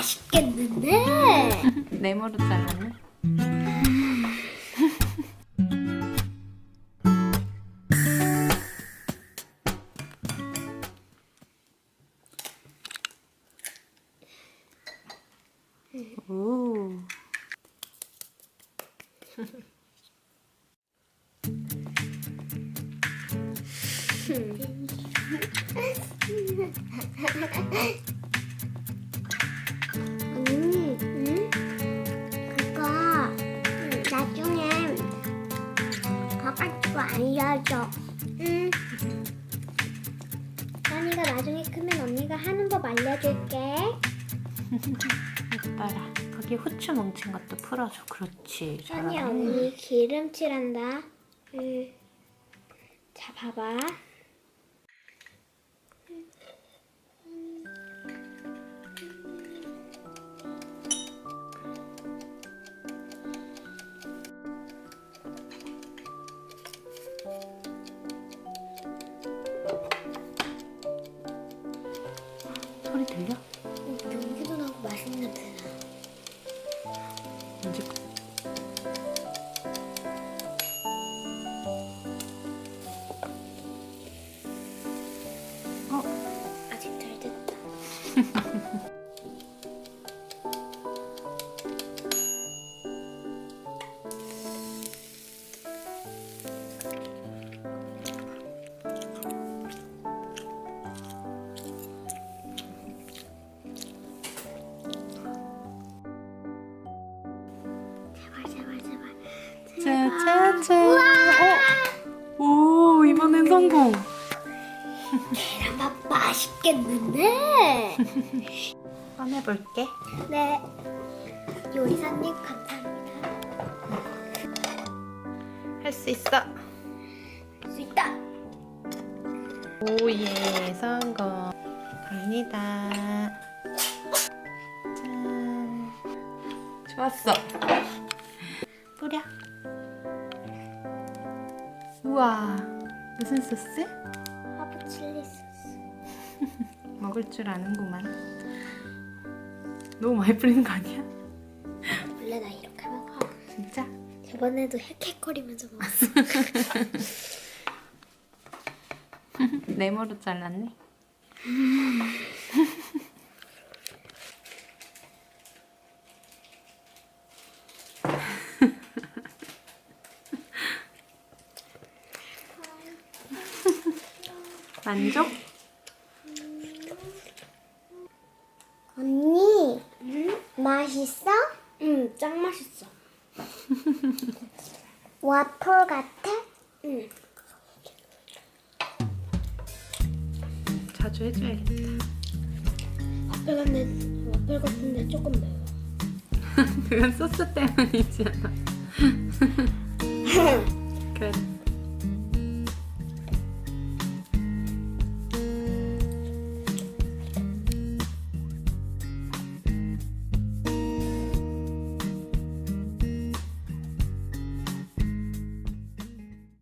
맛있겠는데? 네모로 잘랐네. 오. 알려줘. 응. 언니가 나중에 크면 언니가 하는 법 알려줄게. 예뻐라. 거기 후추 뭉친 것도 풀어줘. 그렇지. 언니 잘하네. 언니 기름칠한다. 응. 자 봐봐. 연기도 나고 맛있는 냄새 나. 이제 어, 아직 덜 됐다. 제발 제발 제발. 짜자잔. 어? 오, 이번엔 성공. 계란밥 맛있겠는데? 꺼내볼게. 네. 요리사님 감사합니다. 할 수 있어. 할 수 있다. 오예, 성공. 갑니다. 짠. 좋았어. 뿌려. 우와, 무슨 소스? 허브 칠리 소스. 먹을 줄 아는구만. 너무 많이 뿌리는 거 아니야? 원래 나 이렇게 먹어. 진짜? 저번에도 헥헥거리면서 먹었어. 네모로 잘랐네. 만족? 언니, 맛있어? 응, 짱 맛있어. 와플 같아? 응. 자주 해줘야겠다. 와플 같은데, 와플 같은데 조금 매워. 그건 소스 때문이지 않아. 그래.